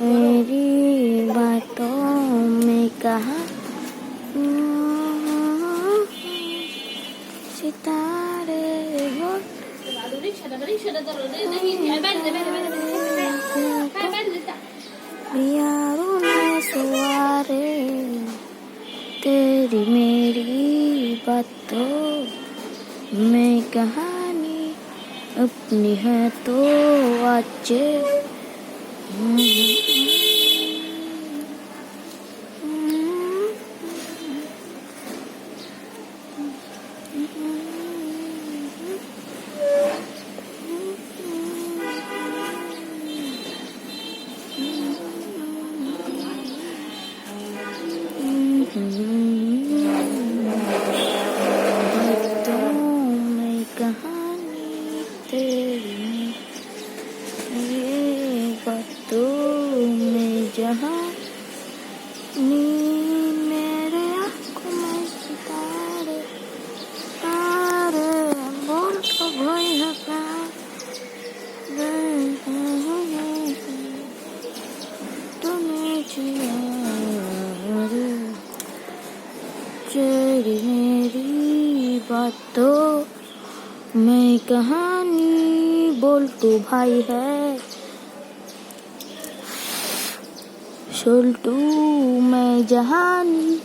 मेरी बातों में कहा सितारे हो यारों में सवारे तेरी मेरी बातों में कहानी अपनी है तो अच्छे तेरी ये बातों में जहाँ नींद मेरे आँखों में सितारे तारे बोल तो भोई है प्यार तुम्हें जिया तेरी मेरी बातों में कहानी बोल तू भाई है सुलटू में जहानी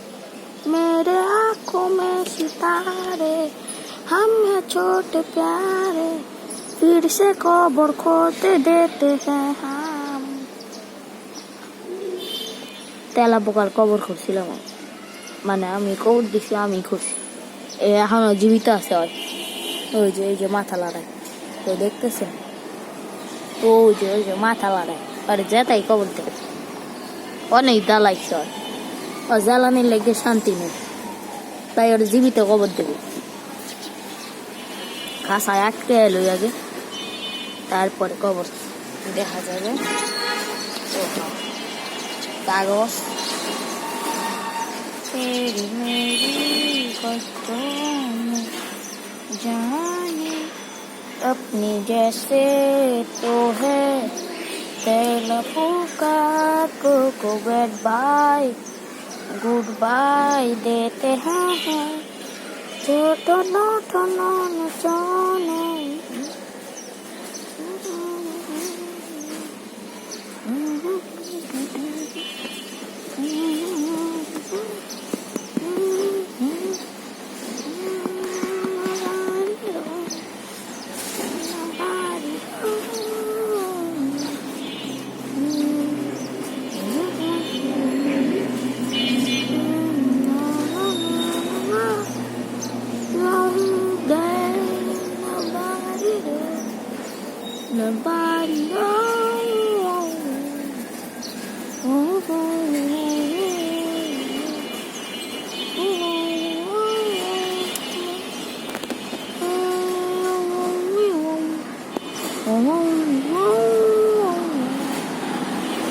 मेरे आंखों में सितारे हम हैं छोटे प्यारे फिर से कबर खोते देते हैं हम তেলা পোকার কবর খুঁজছিলাম মানে আমি কবর দিছি আমি খুঁজছি এ এখনো জীবিত আছে ওই ওই যে ওই যে মাথা লড়াই। তো দেখতেছেন? ওই যে ওই যে মাথা লড়াই। আর যেতাই কবর থেকে। অনেক জ্বালাইছে ওর ও জ্বালানির লেগে শান্তি নেই। তাই ওর জীবিত কবর দেবে। খাসায় আটকে এলো আগে। তারপরে কবর। দেখা যাবে। কাগজ তেরি মেরি কষ্ট जाने, अपनी जैसे तो है। तेलफू का को गुड बाय गुड बाय देते हैं। जो तो नो तो सोने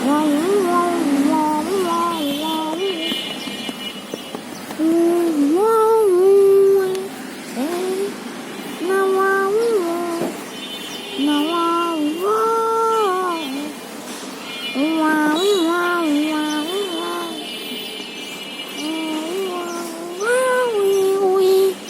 Wow.